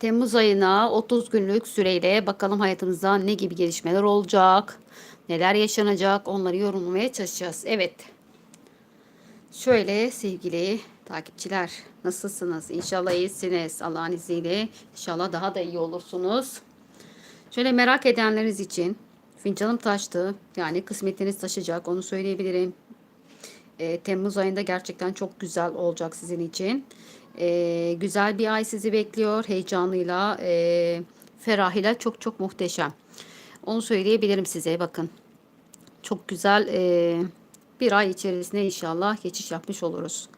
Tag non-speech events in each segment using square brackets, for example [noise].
Temmuz ayına 30 günlük süreyle bakalım hayatımızda ne gibi gelişmeler olacak, neler yaşanacak onları yorumlamaya çalışacağız. Evet. Şöyle sevgili takipçiler nasılsınız? İnşallah iyisiniz. Allah'ın izniyle inşallah daha da iyi olursunuz. Şöyle merak edenleriniz için fincanım taştı. Yani kısmetiniz taşacak onu söyleyebilirim. E, Temmuz ayında gerçekten çok güzel olacak sizin için. E, güzel bir ay sizi bekliyor. Heyecanıyla, e, ferahıyla çok çok muhteşem. Onu söyleyebilirim size bakın. Çok güzel e, bir ay içerisinde inşallah geçiş yapmış oluruz.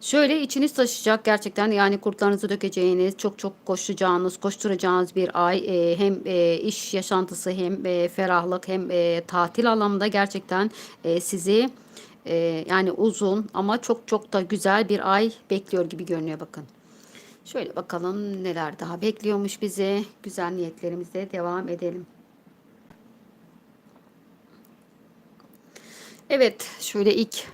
Şöyle içiniz taşıyacak gerçekten yani kurtlarınızı dökeceğiniz, çok çok koşacağınız, koşturacağınız bir ay. E, hem e, iş yaşantısı hem e, ferahlık hem e, tatil anlamında gerçekten e, sizi e, yani uzun ama çok çok da güzel bir ay bekliyor gibi görünüyor bakın. Şöyle bakalım neler daha bekliyormuş bizi. Güzel niyetlerimizle devam edelim. Evet şöyle ilk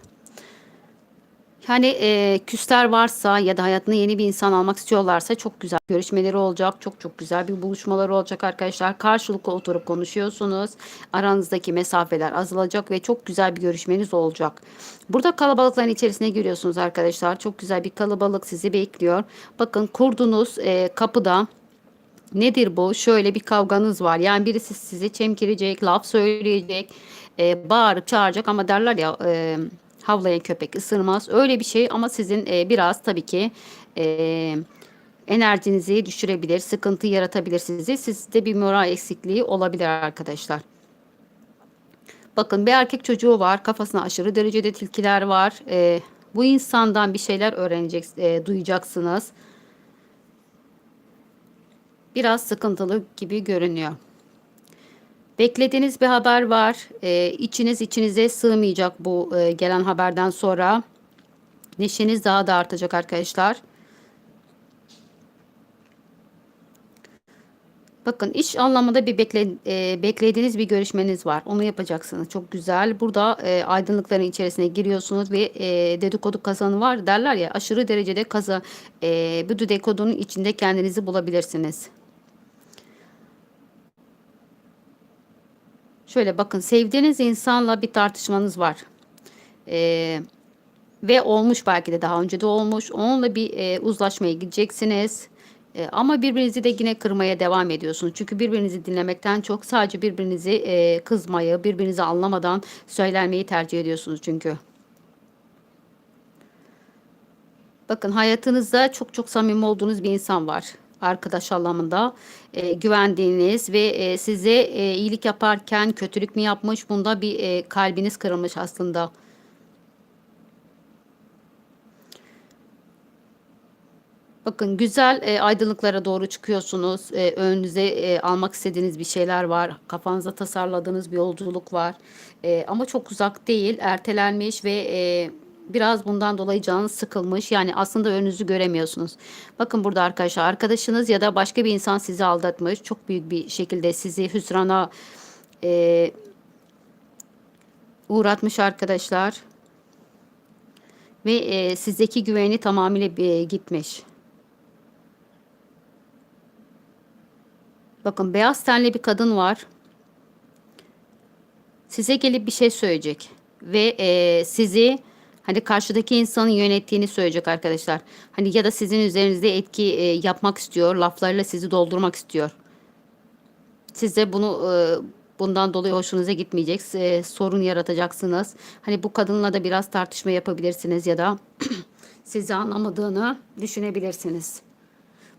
yani e, küsler varsa ya da hayatına yeni bir insan almak istiyorlarsa çok güzel görüşmeleri olacak. Çok çok güzel bir buluşmaları olacak arkadaşlar. Karşılıklı oturup konuşuyorsunuz. Aranızdaki mesafeler azalacak ve çok güzel bir görüşmeniz olacak. Burada kalabalıkların içerisine giriyorsunuz arkadaşlar. Çok güzel bir kalabalık sizi bekliyor. Bakın kurdunuz e, kapıda Nedir bu? Şöyle bir kavganız var. Yani birisi sizi çemkirecek, laf söyleyecek, e, bağırıp çağıracak ama derler ya e, havlayan köpek ısırmaz. Öyle bir şey ama sizin e, biraz tabii ki e, enerjinizi düşürebilir, sıkıntı yaratabilir sizi. Sizde bir moral eksikliği olabilir arkadaşlar. Bakın bir erkek çocuğu var. Kafasına aşırı derecede tilkiler var. E, bu insandan bir şeyler öğrenecek, e, duyacaksınız. Biraz sıkıntılı gibi görünüyor. Beklediğiniz bir haber var. Ee, içiniz içinize sığmayacak bu e, gelen haberden sonra. Neşeniz daha da artacak arkadaşlar. Bakın iş anlamında bir bekle, e, beklediğiniz bir görüşmeniz var. Onu yapacaksınız. Çok güzel. Burada e, aydınlıkların içerisine giriyorsunuz ve e, dedikodu kazanı var derler ya aşırı derecede kaza e, bu dedikodunun içinde kendinizi bulabilirsiniz. Şöyle bakın sevdiğiniz insanla bir tartışmanız var. Ee, ve olmuş belki de daha önce de olmuş. Onunla bir e, uzlaşmaya gideceksiniz. E, ama birbirinizi de yine kırmaya devam ediyorsunuz. Çünkü birbirinizi dinlemekten çok sadece birbirinizi e, kızmayı, birbirinizi anlamadan söylenmeyi tercih ediyorsunuz çünkü. Bakın hayatınızda çok çok samimi olduğunuz bir insan var arkadaş anlamında e, güvendiğiniz ve e, size e, iyilik yaparken kötülük mü yapmış bunda bir e, kalbiniz kırılmış aslında. Bakın güzel e, aydınlıklara doğru çıkıyorsunuz. E, önünüze e, almak istediğiniz bir şeyler var. Kafanıza tasarladığınız bir yolculuk var. E, ama çok uzak değil. Ertelenmiş ve e, biraz bundan dolayı canınız sıkılmış. Yani aslında önünüzü göremiyorsunuz. Bakın burada arkadaşlar arkadaşınız ya da başka bir insan sizi aldatmış. Çok büyük bir şekilde sizi hüsrana e, uğratmış arkadaşlar. Ve e, sizdeki güveni tamamıyla e, gitmiş. Bakın beyaz tenli bir kadın var. Size gelip bir şey söyleyecek. Ve e, sizi Hani karşıdaki insanın yönettiğini söyleyecek arkadaşlar. Hani ya da sizin üzerinizde etki e, yapmak istiyor. Laflarıyla sizi doldurmak istiyor. Siz de bunu e, bundan dolayı hoşunuza gitmeyecek. E, sorun yaratacaksınız. Hani bu kadınla da biraz tartışma yapabilirsiniz ya da [clears throat] sizi anlamadığını düşünebilirsiniz.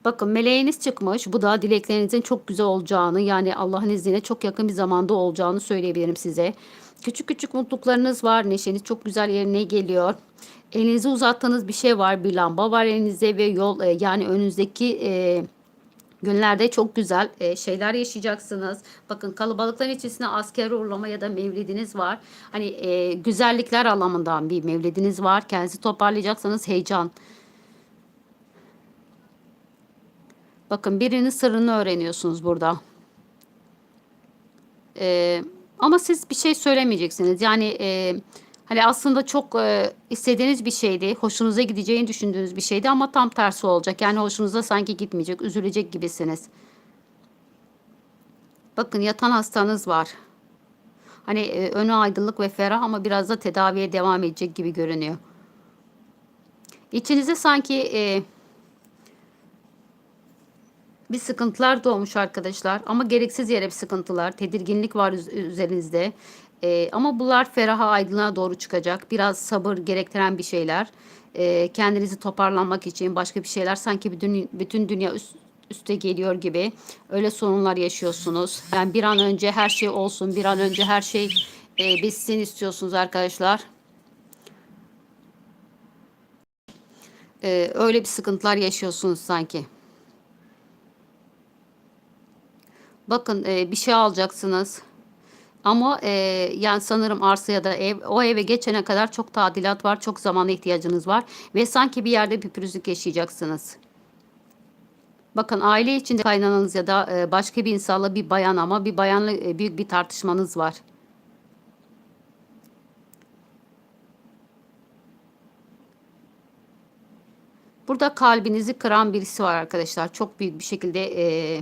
Bakın meleğiniz çıkmış. Bu da dileklerinizin çok güzel olacağını yani Allah'ın izniyle çok yakın bir zamanda olacağını söyleyebilirim size. Küçük küçük mutluluklarınız var. Neşeniz çok güzel yerine geliyor. Elinizi uzattığınız bir şey var. Bir lamba var elinizde ve yol e, yani önünüzdeki e, günlerde çok güzel e, şeyler yaşayacaksınız. Bakın kalabalıkların içerisinde asker uğurlama ya da mevlidiniz var. Hani e, güzellikler anlamından bir mevlidiniz var. Kendinizi toparlayacaksanız heyecan. Bakın birinin sırrını öğreniyorsunuz burada. Eee ama siz bir şey söylemeyeceksiniz. Yani e, Hani aslında çok e, istediğiniz bir şeydi. Hoşunuza gideceğini düşündüğünüz bir şeydi ama tam tersi olacak. Yani hoşunuza sanki gitmeyecek, üzülecek gibisiniz. Bakın yatan hastanız var. Hani e, önü aydınlık ve ferah ama biraz da tedaviye devam edecek gibi görünüyor. İçinize sanki e, bir sıkıntılar doğmuş arkadaşlar ama gereksiz yere bir sıkıntılar, tedirginlik var üz- üzerinizde. Ee, ama bunlar feraha, aydınlığa doğru çıkacak. Biraz sabır gerektiren bir şeyler. Ee, kendinizi toparlanmak için başka bir şeyler sanki bütün, bütün dünya üst, üste geliyor gibi. Öyle sorunlar yaşıyorsunuz. Yani bir an önce her şey olsun, bir an önce her şey e, bitsin istiyorsunuz arkadaşlar. Ee, öyle bir sıkıntılar yaşıyorsunuz sanki. Bakın e, bir şey alacaksınız. Ama e, yani sanırım arsa ya da ev o eve geçene kadar çok tadilat var, çok zamana ihtiyacınız var ve sanki bir yerde bir pürüzlük yaşayacaksınız. Bakın aile içinde kaynananız ya da e, başka bir insanla bir bayan ama bir bayanla e, büyük bir tartışmanız var. Burada kalbinizi kıran birisi var arkadaşlar. Çok büyük bir şekilde e,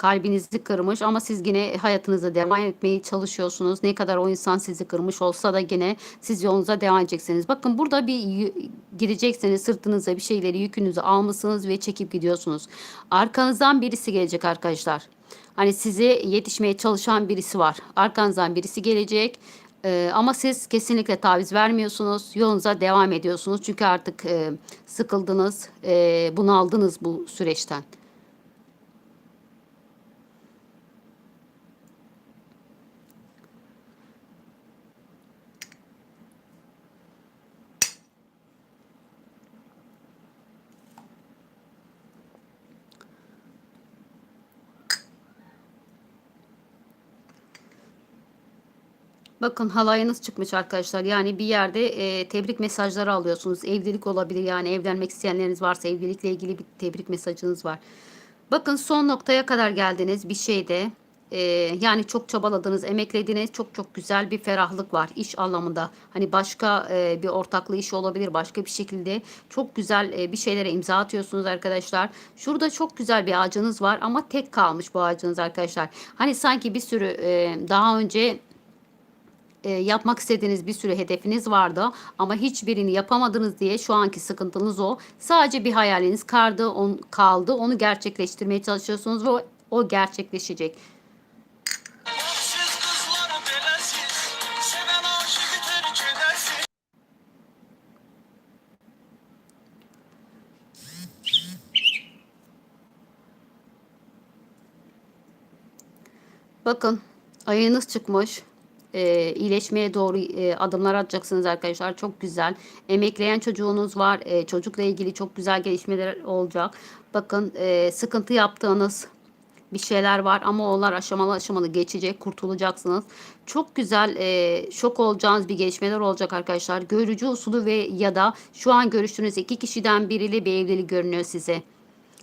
kalbinizi kırmış ama siz yine hayatınıza devam etmeye çalışıyorsunuz. Ne kadar o insan sizi kırmış olsa da yine siz yolunuza devam edeceksiniz. Bakın burada bir gideceksiniz sırtınıza bir şeyleri yükünüzü almışsınız ve çekip gidiyorsunuz. Arkanızdan birisi gelecek arkadaşlar. Hani size yetişmeye çalışan birisi var. Arkanızdan birisi gelecek. Ee, ama siz kesinlikle taviz vermiyorsunuz. Yolunuza devam ediyorsunuz. Çünkü artık e, sıkıldınız, e, bunaldınız bu süreçten. Bakın halayınız çıkmış arkadaşlar. Yani bir yerde e, tebrik mesajları alıyorsunuz. Evlilik olabilir yani evlenmek isteyenleriniz varsa evlilikle ilgili bir tebrik mesajınız var. Bakın son noktaya kadar geldiniz bir şeyde. E, yani çok çabaladınız, emeklediniz. Çok çok güzel bir ferahlık var iş anlamında. Hani başka e, bir ortaklı iş olabilir başka bir şekilde. Çok güzel e, bir şeylere imza atıyorsunuz arkadaşlar. Şurada çok güzel bir ağacınız var ama tek kalmış bu ağacınız arkadaşlar. Hani sanki bir sürü e, daha önce e, yapmak istediğiniz bir sürü hedefiniz vardı ama hiçbirini yapamadınız diye şu anki sıkıntınız o. Sadece bir hayaliniz kaldı, on, kaldı. Onu gerçekleştirmeye çalışıyorsunuz ve o, o gerçekleşecek. Bakın ayınız çıkmış. Ee, iyileşmeye doğru e, adımlar atacaksınız arkadaşlar. Çok güzel. Emekleyen çocuğunuz var. Ee, çocukla ilgili çok güzel gelişmeler olacak. Bakın e, sıkıntı yaptığınız bir şeyler var ama onlar aşamalı aşamalı geçecek. Kurtulacaksınız. Çok güzel e, şok olacağınız bir gelişmeler olacak arkadaşlar. Görücü usulü ve ya da şu an görüştüğünüz iki kişiden biriyle bir evlilik görünüyor size.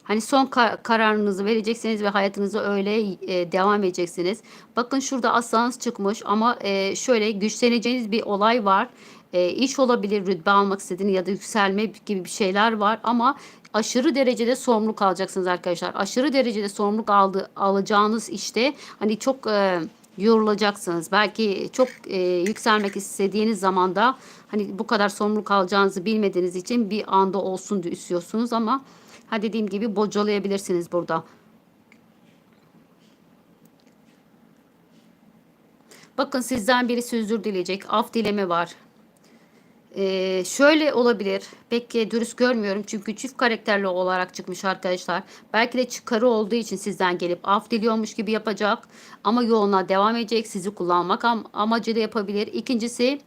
Hani son ka- kararınızı vereceksiniz ve hayatınıza öyle e, devam edeceksiniz. Bakın şurada aslanız çıkmış ama e, şöyle güçleneceğiniz bir olay var. E, iş olabilir, rütbe almak istediğiniz ya da yükselme gibi bir şeyler var ama aşırı derecede sorumluluk alacaksınız arkadaşlar. Aşırı derecede sorumluluk aldı, alacağınız işte hani çok e, yorulacaksınız. Belki çok e, yükselmek istediğiniz zaman da hani bu kadar sorumluluk alacağınızı bilmediğiniz için bir anda olsun diye istiyorsunuz ama Ha dediğim gibi bocalayabilirsiniz burada. Bakın sizden birisi özür dileyecek. Af dileme var. Ee, şöyle olabilir. Pek e, dürüst görmüyorum çünkü çift karakterli olarak çıkmış arkadaşlar. Belki de çıkarı olduğu için sizden gelip af diliyormuş gibi yapacak. Ama yoluna devam edecek. Sizi kullanmak am amacı da yapabilir. İkincisi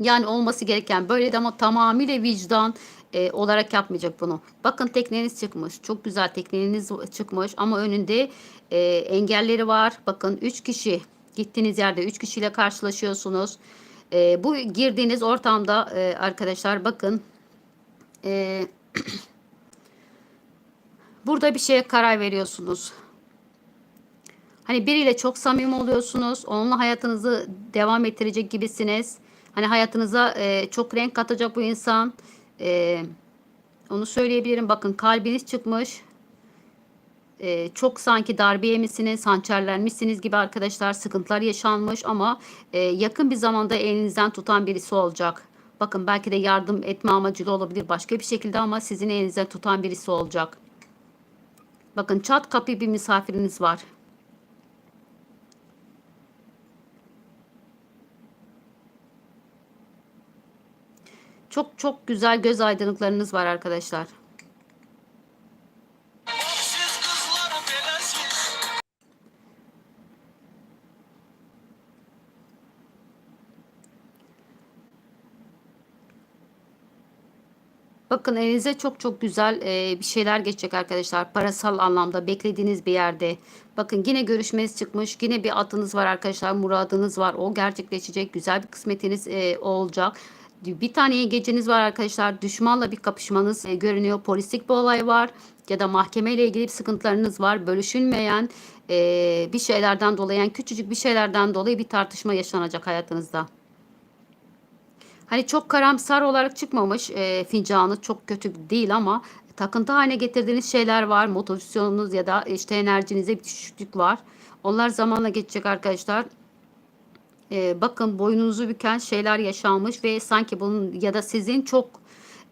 yani olması gereken böyle de ama tamamıyla vicdan e, olarak yapmayacak bunu. Bakın tekneniz çıkmış. Çok güzel tekneniz çıkmış ama önünde e, engelleri var. Bakın 3 kişi gittiğiniz yerde 3 kişiyle karşılaşıyorsunuz. E, bu girdiğiniz ortamda e, arkadaşlar bakın e, [clears throat] burada bir şeye karar veriyorsunuz. Hani biriyle çok samimi oluyorsunuz. Onunla hayatınızı devam ettirecek gibisiniz. Hani hayatınıza e, çok renk katacak bu insan. E, onu söyleyebilirim. Bakın kalbiniz çıkmış. E, çok sanki darbe yemişsiniz, hançerlenmişsiniz gibi arkadaşlar. Sıkıntılar yaşanmış ama e, yakın bir zamanda elinizden tutan birisi olacak. Bakın belki de yardım etme amacıyla olabilir başka bir şekilde ama sizin elinizden tutan birisi olacak. Bakın çat kapı bir misafiriniz var. Çok çok güzel göz aydınlıklarınız var arkadaşlar. Bakın elinize çok çok güzel e, bir şeyler geçecek arkadaşlar. Parasal anlamda beklediğiniz bir yerde. Bakın yine görüşmeniz çıkmış. Yine bir atınız var arkadaşlar. Muradınız var. O gerçekleşecek. Güzel bir kısmetiniz e, olacak. Bir tane geceniz var arkadaşlar. Düşmanla bir kapışmanız e, görünüyor. Polislik bir olay var. Ya da mahkemeyle ilgili sıkıntılarınız var. Bölüşülmeyen e, bir şeylerden dolayı yani küçücük bir şeylerden dolayı bir tartışma yaşanacak hayatınızda. Hani çok karamsar olarak çıkmamış e, fincanı çok kötü değil ama takıntı haline getirdiğiniz şeyler var. Motivasyonunuz ya da işte enerjinize bir düşüklük var. Onlar zamanla geçecek arkadaşlar. E, bakın boynunuzu büken şeyler yaşanmış ve sanki bunun ya da sizin çok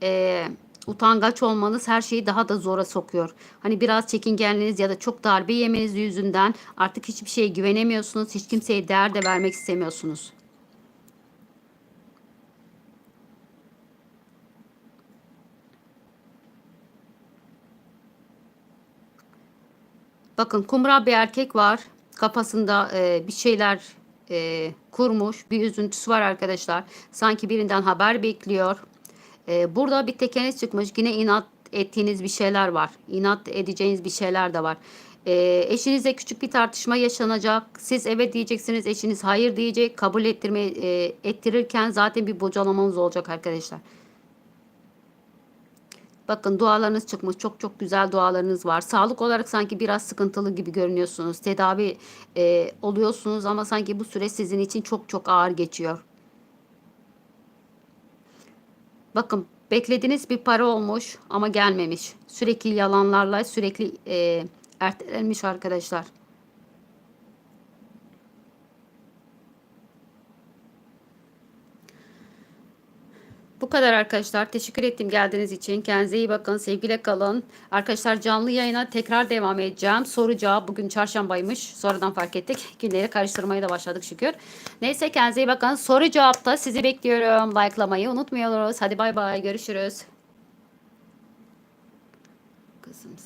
e, utangaç olmanız her şeyi daha da zora sokuyor. Hani biraz çekingenliğiniz ya da çok darbe yemeniz yüzünden artık hiçbir şeye güvenemiyorsunuz. Hiç kimseye değer de vermek istemiyorsunuz. Bakın kumral bir erkek var. Kafasında e, bir şeyler e, kurmuş. Bir üzüntüsü var arkadaşlar. Sanki birinden haber bekliyor. E, burada bir tekeniz çıkmış. Yine inat ettiğiniz bir şeyler var. İnat edeceğiniz bir şeyler de var. E, eşinizle küçük bir tartışma yaşanacak. Siz evet diyeceksiniz. Eşiniz hayır diyecek. Kabul ettirme, e, ettirirken zaten bir bocalamanız olacak arkadaşlar. Bakın dualarınız çıkmış. Çok çok güzel dualarınız var. Sağlık olarak sanki biraz sıkıntılı gibi görünüyorsunuz. Tedavi e, oluyorsunuz ama sanki bu süreç sizin için çok çok ağır geçiyor. Bakın beklediğiniz bir para olmuş ama gelmemiş. Sürekli yalanlarla sürekli e, ertelenmiş arkadaşlar. Bu kadar arkadaşlar. Teşekkür ettim geldiğiniz için. Kendinize iyi bakın. Sevgiyle kalın. Arkadaşlar canlı yayına tekrar devam edeceğim. Soru cevap. Bugün çarşambaymış. Sonradan fark ettik. Günleri karıştırmaya da başladık şükür. Neyse kendinize iyi bakın. Soru cevapta sizi bekliyorum. Like'lamayı unutmuyoruz. Hadi bay bay. Görüşürüz. Kızım